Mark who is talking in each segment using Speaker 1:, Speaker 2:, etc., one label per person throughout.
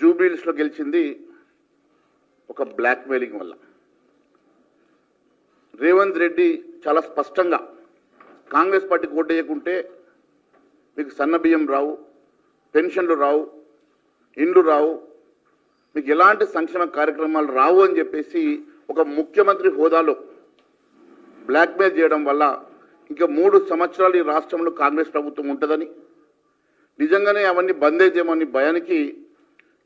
Speaker 1: జూబ్లీస్లో గెలిచింది ఒక బ్లాక్మెయిలింగ్ వల్ల. రేవంత్ రెడ్డి చాలా స్పష్టంగా కాంగ్రెస్ పార్టీకి ఓటేయకుంటే మీకు సన్నబియ్యం రావు పెన్షన్లు రావు ఇండ్లు రావు మీకు ఎలాంటి సంక్షేమ కార్యక్రమాలు రావు అని చెప్పేసి ఒక ముఖ్యమంత్రి హోదాలో బ్లాక్మెయిల్ చేయడం వల్ల ఇంకా మూడు సంవత్సరాలు ఈ రాష్ట్రంలో కాంగ్రెస్ ప్రభుత్వం ఉంటుందని. నిజంగానే అవన్నీ బంద్ చేయమని భయానికి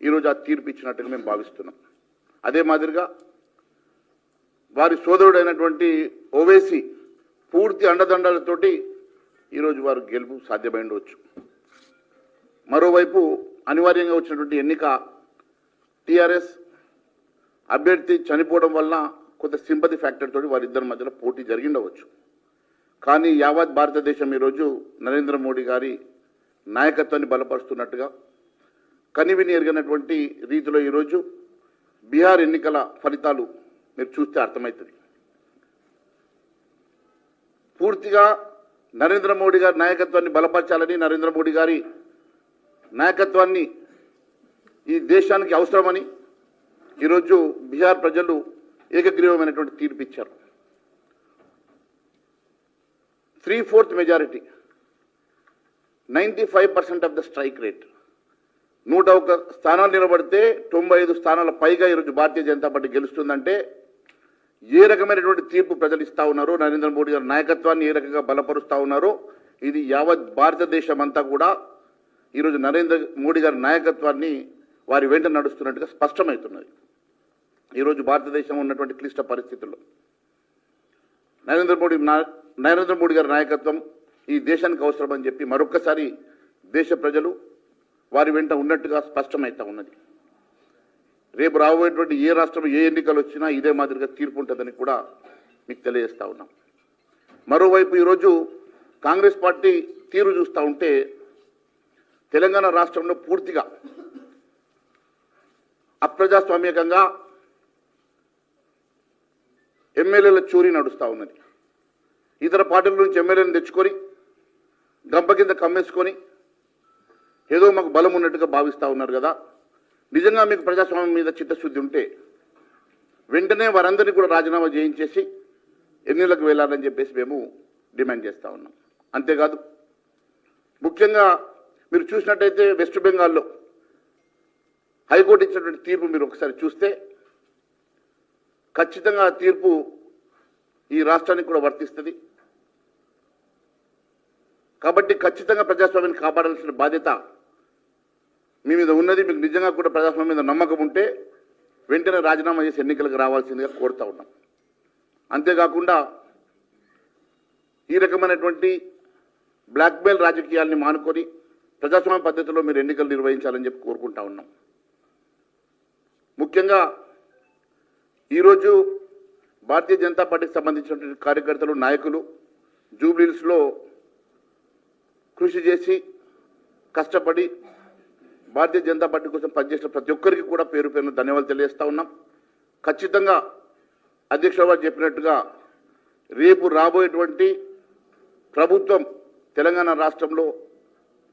Speaker 1: ఈరోజు ఆ తీర్పు ఇచ్చినట్టుగా మేము భావిస్తున్నాం. అదే మాదిరిగా వారి సోదరుడైనటువంటి ఓవేసీ పూర్తి అండదండలతోటి ఈరోజు వారు గెలుపు సాధ్యమైండవచ్చు మరోవైపు అనివార్యంగా వచ్చినటువంటి ఎన్నిక టీఆర్ఎస్ అభ్యర్థి చనిపోవడం వల్ల కొంత సింపతి ఫ్యాక్టర్ తోటి వారిద్దరి మధ్యలో పోటీ జరిగిండవచ్చు కానీ యావత్ భారతదేశం ఈరోజు నరేంద్ర మోడీ గారి నాయకత్వాన్ని బలపరుస్తున్నట్టుగా కనివిని ఎరిగినటువంటి రీతిలో ఈరోజు బీహార్ ఎన్నికల ఫలితాలు మీరు చూస్తే అర్థమవుతుంది. పూర్తిగా నరేంద్ర మోడీ గారి నాయకత్వాన్ని బలపరచాలని నరేంద్ర మోడీ గారి నాయకత్వాన్ని ఈ దేశానికి అవసరమని ఈరోజు బీహార్ ప్రజలు ఏకగ్రీవమైనటువంటి తీర్పు ఇచ్చారు three fourth majority ninety five percent of the strike rate. నూట ఒక స్థానాలు నిలబడితే తొంభై ఐదు స్థానాల పైగా ఈరోజు భారతీయ జనతా పార్టీ గెలుస్తుందంటే ఏ రకమైనటువంటి తీర్పు ప్రజలు ఇస్తా ఉన్నారో? నరేంద్ర మోడీ గారి నాయకత్వాన్ని ఏ రకంగా బలపరుస్తా ఉన్నారో? ఇది యావత్ భారతదేశం అంతా కూడా ఈరోజు నరేంద్ర మోడీ గారి నాయకత్వాన్ని వారి వెంట నడుస్తున్నట్టుగా స్పష్టమవుతున్నది. ఈరోజు భారతదేశం ఉన్నటువంటి క్లిష్ట పరిస్థితుల్లో నరేంద్ర మోడీ నా- నరేంద్ర మోడీ గారి నాయకత్వం ఈ దేశానికి అవసరమని చెప్పి మరొక్కసారి దేశ ప్రజలు వారి వెంట ఉన్నట్టుగా స్పష్టమవుతా ఉన్నది. రేపు రాబోయేటువంటి ఏ రాష్ట్రం ఏ ఎన్నికలు వచ్చినా ఇదే మాదిరిగా తీర్పు ఉంటుందని కూడా మీకు తెలియజేస్తా ఉన్నాం. మరోవైపు ఈరోజు కాంగ్రెస్ పార్టీ తీరు చూస్తూ ఉంటే తెలంగాణ రాష్ట్రంలో పూర్తిగా అప్రజాస్వామ్యకంగా ఎమ్మెల్యేల చోరీ నడుస్తూ ఉన్నది. ఇతర పార్టీల నుంచి ఎమ్మెల్యేలను తెచ్చుకొని గంప కింద కమ్మేసుకొని ఏదో మాకు బలం ఉన్నట్టుగా భావిస్తూ ఉన్నారు కదా. నిజంగా మీకు ప్రజాస్వామ్యం మీద చిత్తశుద్ధి ఉంటే వెంటనే వారందరినీ కూడా రాజీనామా చేయించేసి ఎన్నికలకు వెళ్ళాలని చెప్పేసి మేము డిమాండ్ చేస్తూ ఉన్నాం. అంతేకాదు ముఖ్యంగా మీరు చూసినట్టయితే వెస్ట్ బెంగాల్లో హైకోర్టు ఇచ్చినటువంటి తీర్పు మీరు ఒకసారి చూస్తే ఖచ్చితంగా ఆ తీర్పు ఈ రాష్ట్రానికి కూడా వర్తిస్తుంది. కాబట్టి ఖచ్చితంగా ప్రజాస్వామ్యాన్ని కాపాడాల్సిన బాధ్యత మీ మీద ఉన్నది మీకు నిజంగా కూడా ప్రజాస్వామ్యం మీద నమ్మకం ఉంటే వెంటనే రాజీనామా చేసి ఎన్నికలకు రావాల్సిందిగా కోరుతా ఉన్నాం. అంతేకాకుండా ఈ రకమైనటువంటి బ్లాక్మెయిల్ రాజకీయాల్ని మానుకొని ప్రజాస్వామ్య పద్ధతిలో మీరు ఎన్నికలు నిర్వహించాలని చెప్పి కోరుకుంటా ఉన్నాం. ముఖ్యంగా ఈరోజు భారతీయ జనతా పార్టీకి సంబంధించినటువంటి కార్యకర్తలు నాయకులు జూబ్లీస్లో కృషి చేసి కష్టపడి భారతీయ జనతా పార్టీ కోసం పనిచేసిన ప్రతి ఒక్కరికి కూడా పేరు పేరున ధన్యవాదాలు తెలియజేస్తా ఉన్నాం. ఖచ్చితంగా అధ్యక్షుల వారు చెప్పినట్టుగా రేపు రాబోయేటువంటి ప్రభుత్వం తెలంగాణ రాష్ట్రంలో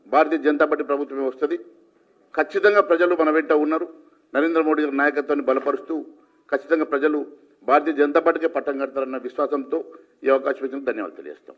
Speaker 1: భారతీయ జనతా పార్టీ ప్రభుత్వమే వస్తుంది. ఖచ్చితంగా ప్రజలు మన వెంట ఉన్నారు. నరేంద్ర మోడీ గారి నాయకత్వాన్ని బలపరుస్తూ ఖచ్చితంగా ప్రజలు భారతీయ జనతా పార్టీకే పట్టం కడతారన్న విశ్వాసంతో ఈ అవకాశం ఇచ్చిన ధన్యవాదాలు తెలియజేస్తాం.